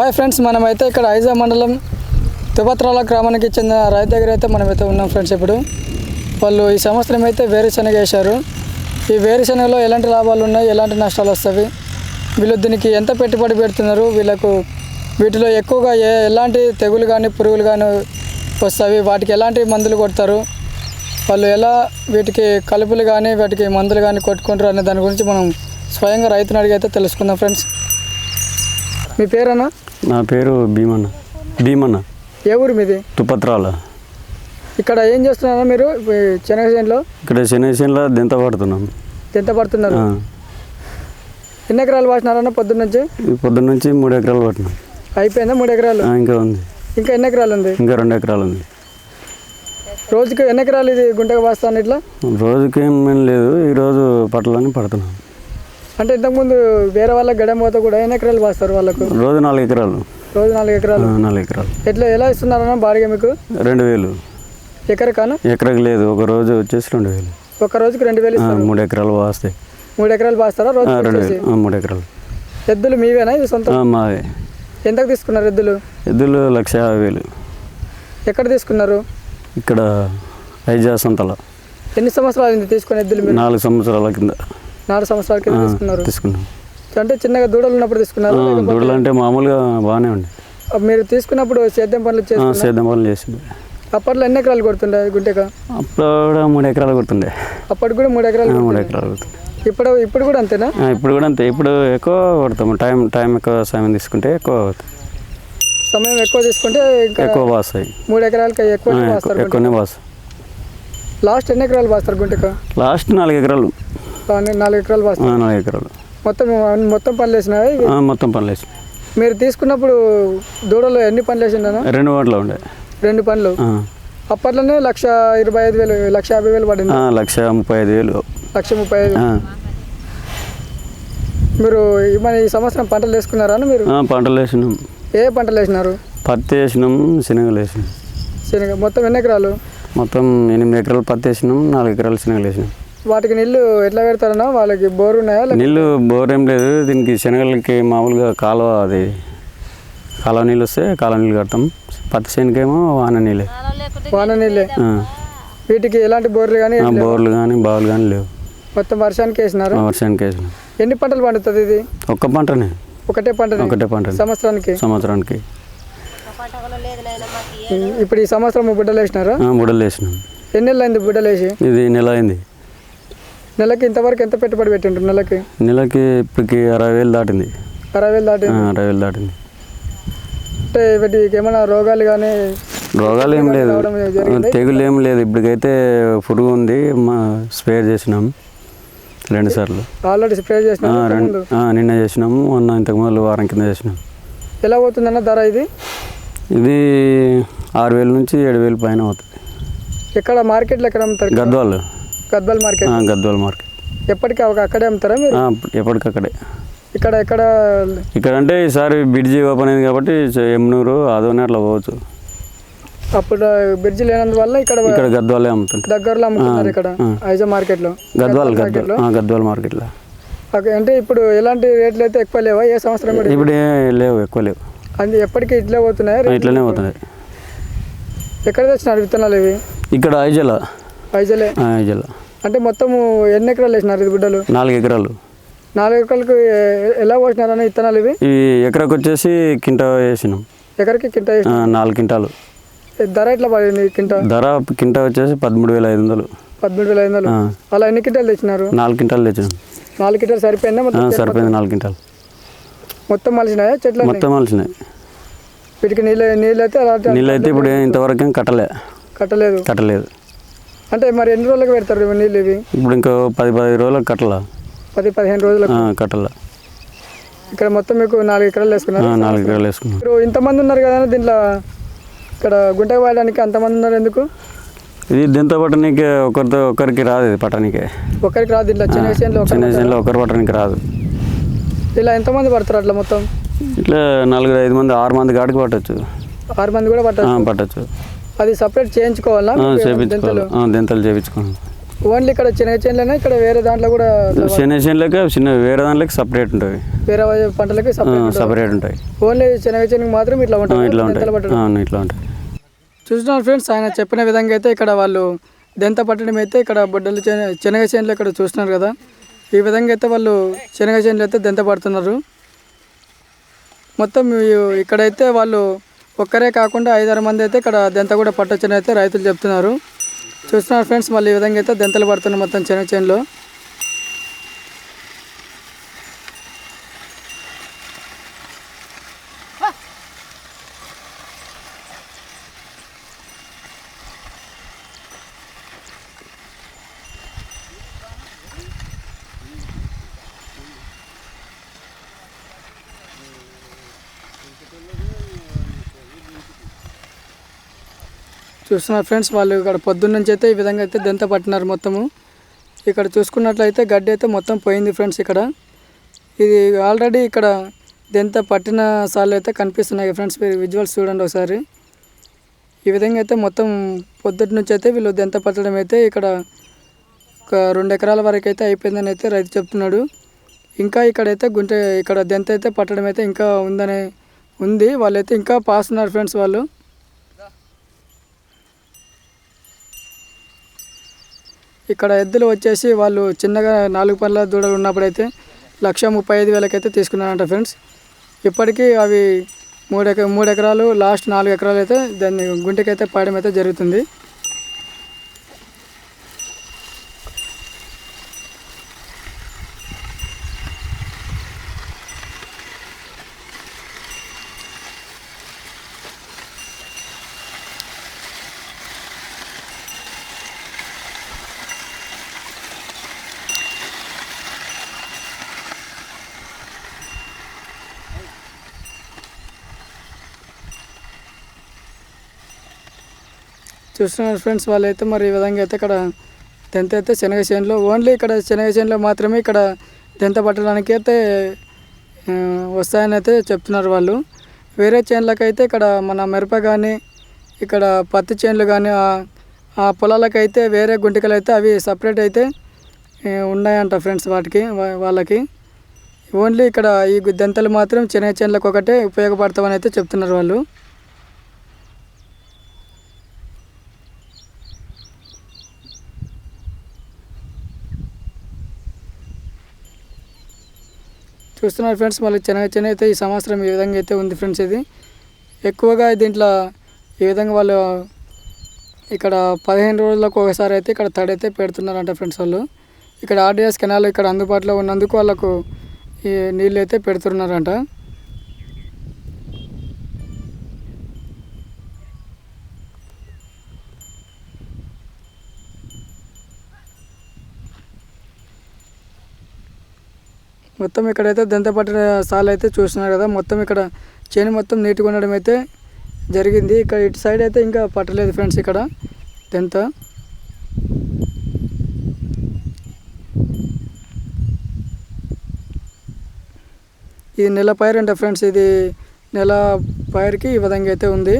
Hi friends మనమైతే ఇక్కడ ఐజా మండలం తుపత్రాల గ్రామానికి చెందిన రైతు దగ్గర అయితే మనమైతే ఉన్నాం ఫ్రెండ్స్ ఇప్పుడు. వాళ్ళు ఈ సంవత్సరం అయితే వేరుశనగ వేశారు. ఈ వేరుశనగలో ఎలాంటి లాభాలు ఉన్నాయి? ఎలాంటి నష్టాలు వస్తాయి? వీళ్ళు దీనికి ఎంత పెట్టుబడి పెడుతున్నారు? వీళ్ళకు వీటిలో ఎక్కువగా ఏ ఎలాంటి తెగులు కానీ పురుగులు కానీ వస్తాయి? వాటికి ఎలాంటి మందులు కొడతారు? వాళ్ళు ఎలా వీటికి కలుపులు కానీ వాటికి మందులు కానీ కొట్టుకుంటారు అనే దాని గురించి మనం స్వయంగా రైతుని అడిగి అయితే తెలుసుకుందాం ఫ్రెండ్స్ మీ పేరేనా నా పేరు భీమన్న. భీమన్న. ఏ ఊరు మీది? తుపత్రాల. ఇక్కడ ఏం చేస్తున్నారా మీరు? చెనగసేన్లో ఇక్కడ శనేశంలో దెంత పడుతున్నాం ఎంత పడుతున్నారు? ఎన్ని ఎకరాలు వాసినారన్న పొద్దున్న నుంచి ఈ పొద్దున్న నుంచి మూడు ఎకరాలు పట్టినాం అయిపోయిందా మూడు ఎకరాలు? ఇంకా ఉంది. ఇంకా ఎన్ని ఎకరాలు ఉంది? ఇంకా రెండు ఎకరాలు ఉంది. రోజుకి ఎన్ని ఎకరాలు ఇది గుంటగా వాస్తాను ఇట్లా? రోజుకి ఏం లేదు ఈరోజు పట్లని పడుతున్నాం. అంటే ఇంతకుముందు వేరే వాళ్ళకి గడెం పోతే కూడా ఎన్ని ఎకరాలు వాస్తారు వాళ్ళకు? రోజు నాలుగు ఎకరాలు. రోజు నాలుగు ఎకరాలు? నాలుగు ఎకరాలు. ఎట్లా ఎలా ఇస్తున్నారన్న బాడిగ మీకు? రెండు వేలు. ఎకరకాను? ఎకరకు లేదు ఒక రోజు వచ్చేసి రెండు వేలు. ఒక రోజుకి రెండు వేలు మూడు ఎకరాలు వాస్తాయి మూడు ఎకరాలు వాస్తారా రోజు రెండు వేలు. మూడు ఎకరాలు. ఎద్దులు మీవేనా ఇది సొంత? మాదే ఎంతకు తీసుకున్నారు ఎద్దులు? ఎద్దులు లక్ష యాభై వేలు. ఎక్కడ తీసుకున్నారు? ఇక్కడ ఐజా సంతల ఎన్ని సంవత్సరాలు తీసుకుని ఎద్దులు మీరు? నాలుగు సంవత్సరాల కింద. నాలుగు సంవత్సరాల కింద తీసుకున్నారు. తీసుకున్నాం. అంటే చిన్నగా దూడలు ఉన్నప్పుడు తీసుకున్నారు? దూడలు అంటే మామూలుగా బాగానే ఉండే. మీరు తీసుకున్నప్పుడు సేద్యం పనులు చేసి సేద్యం పనులు చేసిండే. అప్పట్లో ఎన్ని ఎకరాలు కొడుతుండే గుంటెక? అప్పుడు కూడా మూడు ఎకరాలు కొడుతుండే. అప్పటికి కూడా మూడు ఎకరాలు మూడు. ఎకరాలు కొడుతుండే. ఇప్పుడు ఇప్పుడు కూడా అంతేనా? ఇప్పుడు కూడా అంతే. ఇప్పుడు ఎక్కువ కొడతాము. టైం టైం ఎక్కువ సమయం తీసుకుంటే ఎక్కువ. సమయం ఎక్కువ తీసుకుంటే ఇంకా ఎక్కువ బాస్తాయి మూడు ఎకరాలకి ఎక్కువ ఎక్కువనే బాస్ లాస్ట్ ఎన్ని ఎకరాలు వాస్తారు గుంటెక? లాస్ట్ నాలుగు ఎకరాలు. నాలుగు ఎకరాలు నాలుగు ఎకరాలు. మొత్తం మొత్తం పనులు వేసినాయి ఆ, మొత్తం పనులు మీరు తీసుకున్నప్పుడు దూడలు ఎన్ని పనులు వేసిండనా? రెండు ఓట్ల ఉండే. రెండు పనులు? అప్పట్లోనే లక్ష ఇరవై ఐదు వేలు లక్ష యాభై వేలు పడింది. లక్ష ముప్పై ఐదు వేలు. లక్ష ముప్పై ఐదు మీరు మన ఈ సంవత్సరం పంటలు వేసుకున్నారా మీరు? పంటలు వేసినాం. ఏ పంటలు వేసినారు? పత్తి వేసినాం శనగలు వేసినాం. శనగ మొత్తం ఎన్ని ఎకరాలు? మొత్తం ఎనిమిది ఎకరాలు పత్తి వేసినాం నాలుగు ఎకరాలు శనగలు వేసినాం. వాటికి నీళ్ళు ఎట్లా పెడతారన్నా? వాళ్ళకి బోర్ ఉన్నాయా? నీళ్ళు బోర్ ఏం లేదు. దీనికి శనగలకి మామూలుగా కాలువ అది కాలువ నీళ్ళు వస్తే కాలువ నీళ్ళు కడతాం. పత్తి శనగేమో వాన నీళ్ళే. వాన నీళ్ళే ఆ. వీటికి ఎలాంటి బోర్లు కానీ బోర్లు కానీ బావులు కానీ లేవు. మొత్తం వర్షానికి వేసినారు? వర్షానికి వేసినాం. ఎన్ని పంటలు పండుతుంది ఇది? ఒక్క పంటనే. ఒకటే పంట ఒకటే పంట సంవత్సరానికి? సంవత్సరానికి. ఇప్పుడు ఈ సంవత్సరం బుడ్డలు వేసినారా ఆ, బుడలు వేసినాం ఎన్ని నెలలు అయింది బుడ్డలు వేసి ఇది నెల అయింది. నెలకి ఇంతవరకు ఎంత పెట్టుబడి పెట్టిండ్రు నెలకి? నెలకి ఇప్పటికి అరవై వేలు దాటింది. అరవై వేలు దాటి ఆ, అరవై వేలు దాటింది. అంటే వీటికి ఏమైనా రోగాలు కానీ రోగాలు ఏం లేదు? తెగులు ఏం లేదు. ఇప్పటికైతే పురుగు ఉంది. మా స్ప్రే చేసినాం. రెండు సార్లు. ఆల్రెడీ స్ప్రే చేసిన. నిన్న చేసినాము మొన్న ఇంతకు మొదలు వారం కింద చేసినాం. ఎలా పోతుందన్న ధర ఇది? ఇది ఆరు వేల నుంచి ఏడు వేలు పైన అవుతుంది ఎక్కడ? మార్కెట్లో ఎక్కడ అమ్ముతారు గద్వాల్. గద్వాల్ మార్కెట్? గద్వాల్ మార్కెట్. ఎప్పటికీ అక్కడే అమ్ముతారా మీరు? ఎప్పటికక్కడే. ఇక్కడ ఎక్కడ? ఇక్కడ అంటే ఈసారి బిడ్జి ఓపెన్ అయింది కాబట్టి ఎమ్నూరు అదోనే అట్లా పోవచ్చు. అప్పుడు బ్రిడ్జ్ లేనందువల్ల ఇక్కడ ఇక్కడ గద్వాలే అమ్ముతుంటాయి దగ్గరలో అమ్ముతున్నారు ఇక్కడ. ఐజా మార్కెట్లో. గద్వాల్ గద్వాల్ గద్వాల్. మార్కెట్లో? ఓకే, అంటే ఇప్పుడు ఎలాంటి రేట్లు అయితే ఎక్కువ లేవా? ఏ సంవత్సరం కూడా? ఇప్పుడు లేవు ఎక్కువ లేవు. అది ఎప్పటికీ ఇట్లే పోతున్నాయి ఇట్లనే పోతుంది ఎక్కడ తెచ్చినారు విత్తనాలు ఇవి? ఇక్కడ ఐజల. ఐజలే. ఐజల. అంటే మొత్తము ఎన్ని ఎకరాలు వేసినారు ఇది గుడ్డలు? నాలుగు ఎకరాలు. నాలుగు ఎకరాలకు ఎలా పోసినారన్న విత్తనాలు ఇవి? ఈ ఎకరకు వచ్చేసి కింట వేసినాం. ఎకరికి కింట ఆ, నాలుగు కింటాలు. ధర ఎట్లా పడింది కింట? ధర కింట వచ్చేసి పదమూడు వేల ఐదు వందలు. పదమూడు వేల ఐదు వందలు. ఆ, అలా ఎన్ని కింటాలు తెచ్చినారు? నాలుగు కింటాలు తెచ్చినాం. నాలుగు కింటాలు సరిపోయిందా మొత్తం సరిపోయింది నాలుగు కింటాలు. మొత్తం మలిసినాయా చెట్లు మొత్తం మలిసినాయి వీటికి నీళ్ళు నీళ్ళు అయితే అలా నీళ్ళు అయితే ఇప్పుడు ఇంతవరకు ఏం కట్టలే. కట్టలేదు. కట్టలేదు. అంటే మరి ఎన్ని రోజులకు పెడతారు నీళ్ళు ఇవి? ఇప్పుడు ఇంకో పది పది రోజులకు కట్టలా. పది పదిహేను రోజులకు? ఆ, కట్టలా. ఇక్కడ మొత్తం మీకు నాలుగు ఎకరాలు వేసుకున్నారు? నాలుగు ఎకరాలు వేసుకున్నాం మీరు ఇంతమంది ఉన్నారు కదా దీంట్లో ఇక్కడ గుంటకు వాడడానికి అంతమంది ఉన్నారు ఎందుకు? ఇది దీంతో పట్టనీకి ఒకరితో ఒకరికి రాదు ఇది పట్టనీకే. ఒకరికి రాదు దీంట్లో చిన్న విషయంలో చిన్న విషయంలో ఒకరు పట్టడానికి రాదు. ఇలా ఎంతమంది పడతారు అట్లా మొత్తం? ఇట్లా నలుగురు ఐదు మంది ఆరు మంది కాడికి పట్టచ్చు. ఆరు మంది కూడా పట్టారు ఆ, పట్టచ్చు. అది సపరేట్ చేయించుకోవాలా? చేపించుకోవాలి దెంతలు? చేపించుకోవాలి ఓన్లీ ఇక్కడ చిన్న చేనులనే ఇక్కడ వేరే దాంట్లో కూడా చిన్న చేనులకి చిన్న వేరే దాంట్లోకి సపరేట్ ఉంటుంది. వేరే పంటలకి సపరేట్ ఉంటాయి. ఓన్లీ శనగ చేనుకి మాత్రం ఇట్లా ఆ, ఉంటుంది ఇట్లా ఉంటాయి. ఇట్లా ఉంటాయి. చూస్తున్నారు ఫ్రెండ్స్ ఆయన చెప్పిన విధంగా అయితే ఇక్కడ వాళ్ళు దెంత పట్టడం అయితే ఇక్కడ బొడ్డలు శనగ చేనులు ఇక్కడ చూస్తున్నారు కదా. ఈ విధంగా అయితే వాళ్ళు శనగ చేనులు అయితే దెంత పడుతున్నారు. మొత్తం ఇక్కడైతే వాళ్ళు ఒక్కరే కాకుండా ఐదారు మంది అయితే ఇక్కడ దెంత కూడా పట్టొచ్చని అయితే రైతులు చెప్తున్నారు. చూస్తున్నారు ఫ్రెండ్స్ మళ్ళీ ఈ విధంగా అయితే దెంతలు పడుతున్నాయి మొత్తం చిన్న చేనులో. చూస్తున్నారు ఫ్రెండ్స్ వాళ్ళు ఇక్కడ పొద్దున్నుంచి అయితే ఈ విధంగా అయితే దెంత పట్టినారు మొత్తము. ఇక్కడ చూసుకున్నట్లయితే గడ్డి అయితే మొత్తం పోయింది ఫ్రెండ్స్ ఇక్కడ. ఇది ఆల్రెడీ ఇక్కడ దెంత పట్టిన సార్లు అయితే కనిపిస్తున్నాయి ఫ్రెండ్స్ మీరు విజువల్స్ చూడండి ఒకసారి. ఈ విధంగా అయితే మొత్తం పొద్దుటి నుంచి అయితే వీళ్ళు దెంత పట్టడం అయితే ఇక్కడ ఒక రెండు ఎకరాల వరకు అయితే అయిపోయిందని అయితే రైతు చెప్తున్నాడు. ఇంకా ఇక్కడైతే గుంట ఇక్కడ దెంత అయితే పట్టడం అయితే ఇంకా ఉందని ఉంది. వాళ్ళైతే ఇంకా పాస్తున్నారు ఫ్రెండ్స్ వాళ్ళు. ఇక్కడ ఎద్దులు వచ్చేసి వాళ్ళు చిన్నగా నాలుగు పళ్ళ దూడలు ఉన్నప్పుడైతే లక్ష ముప్పై ఐదు వేలకైతే తీసుకున్నారంట ఫ్రెండ్స్. ఇప్పటికీ అవి మూడు ఎక మూడు ఎకరాలు లాస్ట్ నాలుగు ఎకరాలు అయితే దాన్ని గుంటకైతే పాడడం అయితే జరుగుతుంది. చూస్తున్నారు ఫ్రెండ్స్ వాళ్ళైతే మరి ఈ విధంగా అయితే ఇక్కడ దెంత అయితే శనగ చేనులో ఓన్లీ ఇక్కడ శనగ చేనులో మాత్రమే ఇక్కడ దెంత పట్టడానికి అయితే వస్తాయని అయితే చెప్తున్నారు వాళ్ళు. వేరే చేనులకు అయితే ఇక్కడ మన మిరప కానీ ఇక్కడ పత్తి చేనులు కానీ ఆ- పొలాలకు పొలాలకైతే వేరే గుంటికలు అయితే అవి సపరేట్ అయితే ఉన్నాయంట ఫ్రెండ్స్ వాటికి వా- వాళ్ళకి. ఓన్లీ ఇక్కడ ఈ దెంతలు మాత్రం శనగ చేనులకు ఒకటే ఉపయోగపడతామని అయితే చెప్తున్నారు వాళ్ళు. చూస్తున్నారు ఫ్రెండ్స్ మళ్ళీ చిన్న చిన్న అయితే ఈ సంవత్సరం ఈ విధంగా అయితే ఉంది ఫ్రెండ్స్ ఇది. ఎక్కువగా దీంట్లో ఈ విధంగా వాళ్ళు ఇక్కడ పదిహేను రోజులకు ఒకసారి అయితే ఇక్కడ తడి అయితే పెడుతున్నారంట ఫ్రెండ్స్ వాళ్ళు. ఇక్కడ ఆర్డిఎస్ కెనాల్ ఇక్కడ అందుబాటులో ఉన్నందుకు వాళ్ళకు ఈ నీళ్ళు అయితే పెడుతున్నారంట. మొత్తం ఇక్కడైతే దంత పట్టిన సాల్ అయితే చూస్తున్నారు కదా. మొత్తం ఇక్కడ చేను మొత్తం నీట్గా ఉండడం అయితే జరిగింది. ఇక్కడ ఇటు సైడ్ అయితే ఇంకా పట్టలేదు ఫ్రెండ్స్ ఇక్కడ దెంత. ఇది నెల పైరు అంట ఫ్రెండ్స్ ఇది నెల పైరుకి ఈ విధంగా అయితే ఉంది.